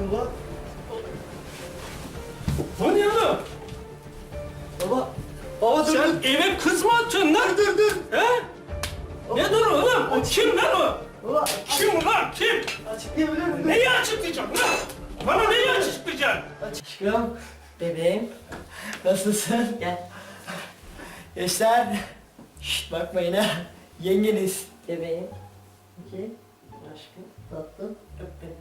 Baba. Bu ne oğlum? Baba. Baba dur Sen dur. eve kız mı atıyorsun lan? Dur dur. He? Ne dur oğlum? O kim lan o? Baba Kim ulan kim? açıklayabilir miyim? Neyi açıklayacak lan? Bana neyi açıklayacaksın? Aşkım. Bebeğim. Nasılsın? Gel. Gençler. Şşt bakmayın ha. Yengeniz. Bebeğim. İki. Aşkım. Tatlım. Öp beni.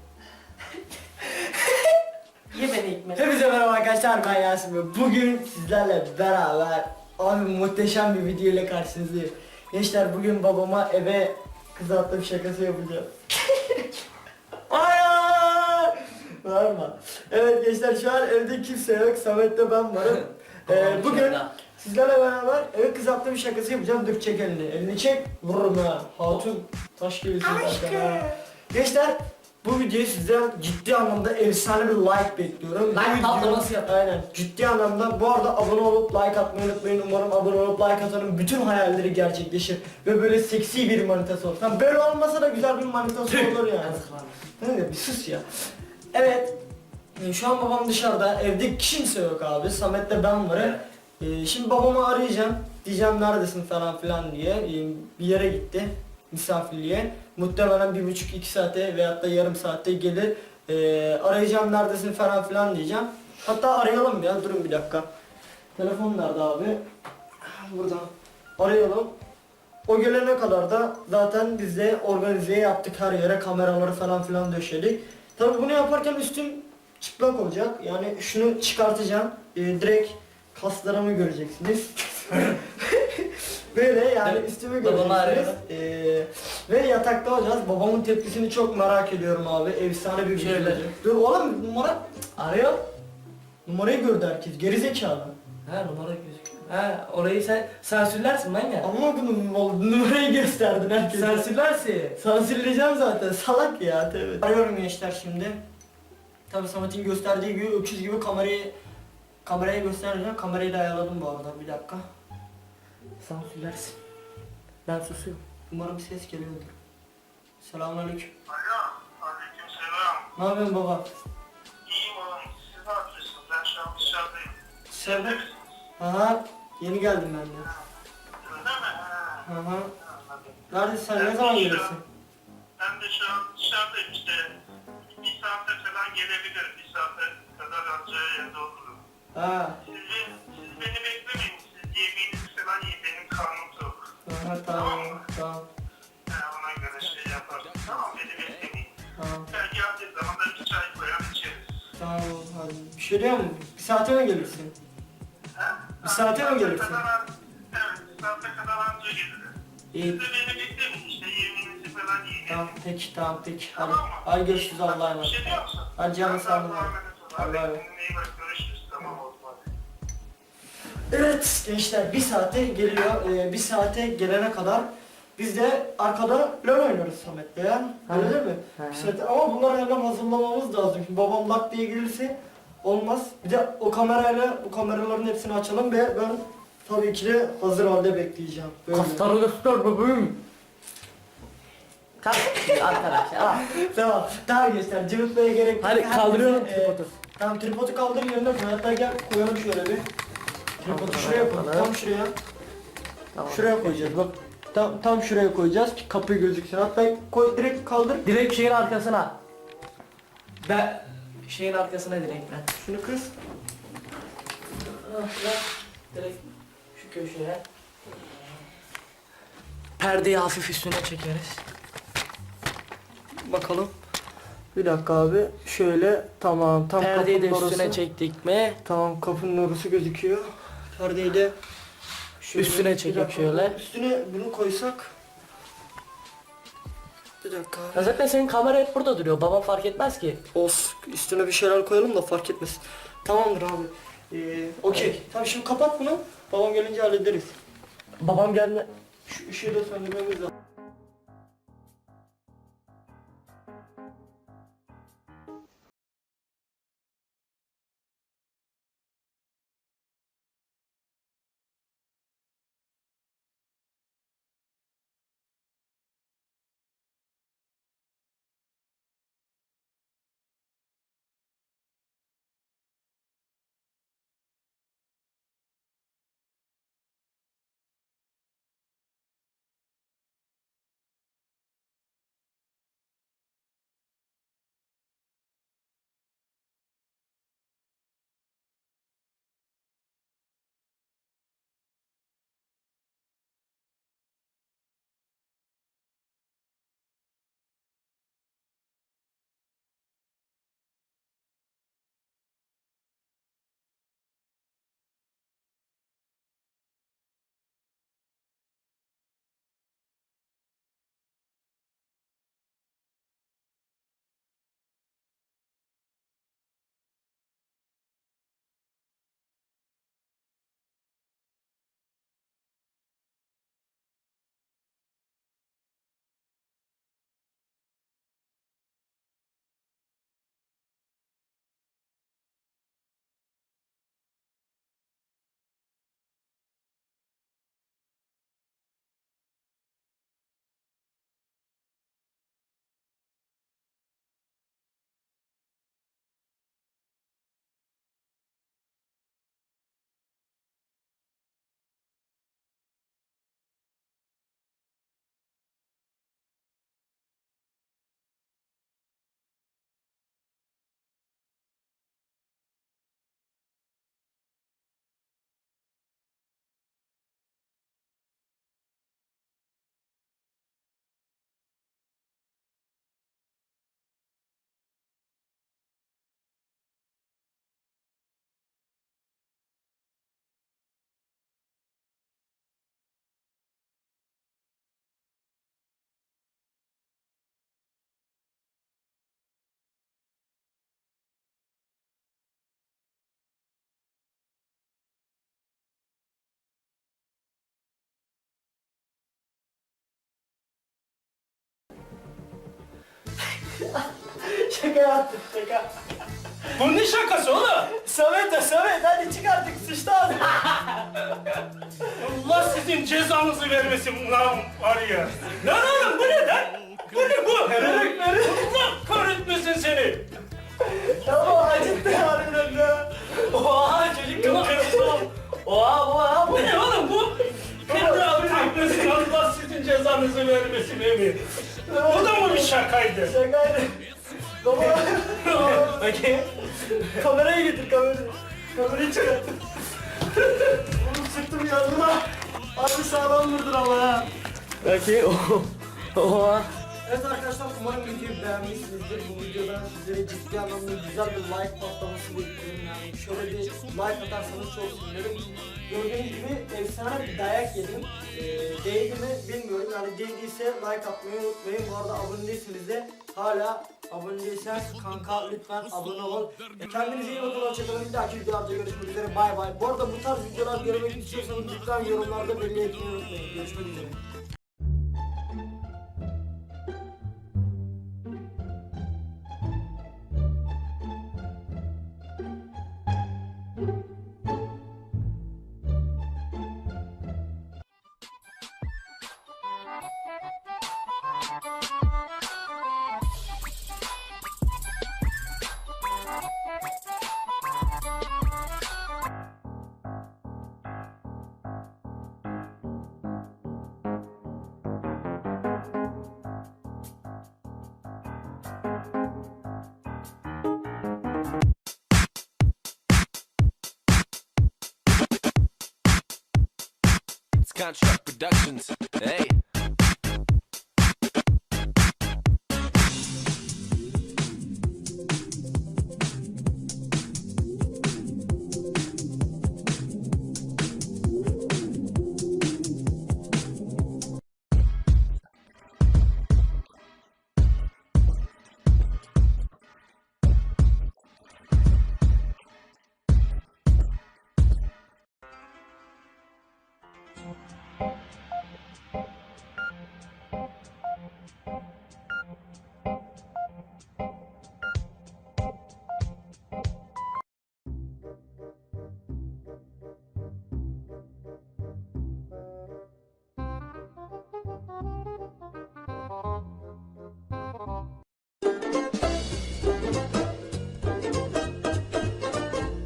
Ye beni Hikmet. Hepinize merhaba arkadaşlar ben Yasin ve bugün sizlerle beraber abi muhteşem bir video ile karşınızdayım. Gençler bugün babama eve kız attım şakası yapacağım. Hayır! Bağırma. Evet gençler şu an evde kimse yok. Samet'te ben varım. Ee, bugün sizlerle beraber eve kız attığım şakası yapacağım. Dur çek elini. Elini çek. Vururum ha. Hatun. Taş gibisin ha. Gençler bu videoyu sizden ciddi anlamda efsane bir like bekliyorum. Like Bu patlaması yap. Aynen. Ciddi anlamda bu arada abone olup like atmayı unutmayın. Umarım abone olup like atanın bütün hayalleri gerçekleşir. Ve böyle seksi bir manitası olur. Tamam böyle olmasa da güzel bir manitası olur yani. Ne bir sus ya. Evet. e, Şu an babam dışarıda. Evde kimse yok abi. Samet'le ben varım. E, Şimdi babamı arayacağım. Diyeceğim neredesin falan filan diye. E, Bir yere gitti. Misafirliğe. Muhtemelen bir buçuk iki saate veyahut da yarım saatte gelir. E, arayacağım neredesin falan filan diyeceğim. Hatta arayalım ya. Durun bir dakika. Telefon nerede abi? Burada. Arayalım. O gelene kadar da zaten biz de organize yaptık her yere kameraları falan filan döşedik. Tabi bunu yaparken üstüm çıplak olacak. Yani şunu çıkartacağım. Ee, direkt kaslarımı göreceksiniz. Böyle yani üstümü Babamı göreceksiniz. Ee, ve yatakta olacağız. Babamın tepkisini çok merak ediyorum abi. Efsane bir video Şöyle. olacak. Dur oğlum numara arıyor. Numarayı gördü herkes. Gerizekalı. Ha numara gözüküyor. Ha orayı sen sansürlersin manyak. Ama bunu numarayı gösterdin herkese. Sansürlersin. Sansürleyeceğim zaten salak ya tabii. Arıyorum gençler şimdi. Tabi Samet'in gösterdiği gibi öküz gibi kamerayı kameraya göstereceğim. Kamerayı da ayarladım bu arada bir dakika. Sansürlersin. Ben susuyorum. Umarım ses geliyordur. Selamünaleyküm. Alo, aleyküm selam. Ne yapıyorsun baba? İyiyim oğlum, siz ne yapıyorsunuz? Ben şu an dışarıdayım. Sen Evde misiniz? Aha yeni geldim ben de. Öyle mi? Ha, Aha. anladım. Neredesin sen Ben ne zaman gelirsin? Ben de şu an dışarıdayım işte. Bir saate falan gelebilirim. Bir saate kadar anca evde olurum. Ha. Siz Aha tamam tamam Ha, ona göre şey yaparım. Tamam, beni beklemeyin. tamam Ben geldiğim zaman da bir çay koyar içeriz. tamam hadi. Bir şey diyor mu? Bir saate mi gelirsin? Ha? Bir saate mi gelirsin? kadar- Evet, bir saate kadar anca gelirim. İyi. Siz de beni beklemeyin işte yemeğinizi falan yiyin. Tamam peki tamam peki. Hadi, Tamam hadi görüşürüz Allah'a emanet. Bir şey diyor musun? Hadi canım sağ olun. Bay. kendine iyi bak görüşürüz. Evet gençler bir saate geliyor. Ee, bir saate gelene kadar biz de arkada LoL oynuyoruz Samet'le ya. Öyle değil mi? Bir saate, ama bunları hemen hazırlamamız lazım. Şimdi babam lak diye gelirse olmaz. Bir de o kamerayla bu kameraların hepsini açalım ve ben tabii ki de hazır halde bekleyeceğim. Böyle. Kasları göster bebeğim. Kalk arkadaşlar. al. tamam. Tamam gençler cıvıtmaya gerek yok. Hadi Herkese, kaldırıyorum e, tripodu. Tamam tripodu kaldır yerine koy. Hatta gel koyalım şöyle bir. Tripodu Tamam, şuraya koy. Tam şuraya. Tamam. Şuraya koyacağız bak. Tam tam şuraya koyacağız ki kapı gözüksün. Hatta koy direkt kaldır. Direkt şeyin arkasına. Ben şeyin arkasına direkt ben. Şunu kız. Ah, Direkt şu köşeye. Perdeyi hafif üstüne çekeriz. Bakalım. Bir dakika abi. Şöyle tamam tam Perdeyi de kapının üstüne orası. çektik mi? Tamam kapının orası gözüküyor. Perdeyi de şöyle- Üstüne bir çekip dakika, şöyle. Üstüne bunu koysak. Bir dakika. Ya zaten senin kamera hep burada duruyor. Babam fark etmez ki. Of üstüne bir şeyler koyalım da fark etmesin. Tamamdır abi. Ee, okey. Tamam şimdi kapat bunu. Babam gelince hallederiz. Babam gelme. Şu ışığı da söndürmemiz lazım. şaka yaptım şaka. Bu ne şakası oğlum? Samet de Samet hadi çık artık sıçtı ağzına. Allah sizin cezanızı vermesin lan var ya. Lan oğlum bu ne lan? Bu ne bu? Allah kahretmesin seni. Tamam acıttı harbiden ya. Oha çocuk kıvırcık. Oha oha bu ne oğlum bu? Allah kahretmesin Allah sizin cezanızı vermesin emin. Şakaydı? Şakaydı. Baba. Bakayım. Kamerayı getir kamerayı. Kamerayı çıkart. Oğlum sıktım yanına. Abi sağlam vurdun ama ha. Bakayım. Oha. Evet arkadaşlar umarım videoyu beğenmişsinizdir. Bu videodan sizlere ciddi anlamda güzel bir like patlaması bekliyorum yani. Şöyle bir like atarsanız çok sevinirim. Gördüğünüz gibi efsane bir dayak yedim. Ee, değdi mi bilmiyorum. Yani değdiyse like atmayı unutmayın. Bu arada abone değilseniz de hala abone değilseniz kanka lütfen abone olun. E, kendinize iyi bakın. Hoşçakalın. Bir dahaki videolarda görüşmek üzere. Bay bay. Bu arada bu tarz videolar görmek istiyorsanız lütfen yorumlarda belli etmeyi unutmayın. Görüşmek üzere. Contract Productions. Hey.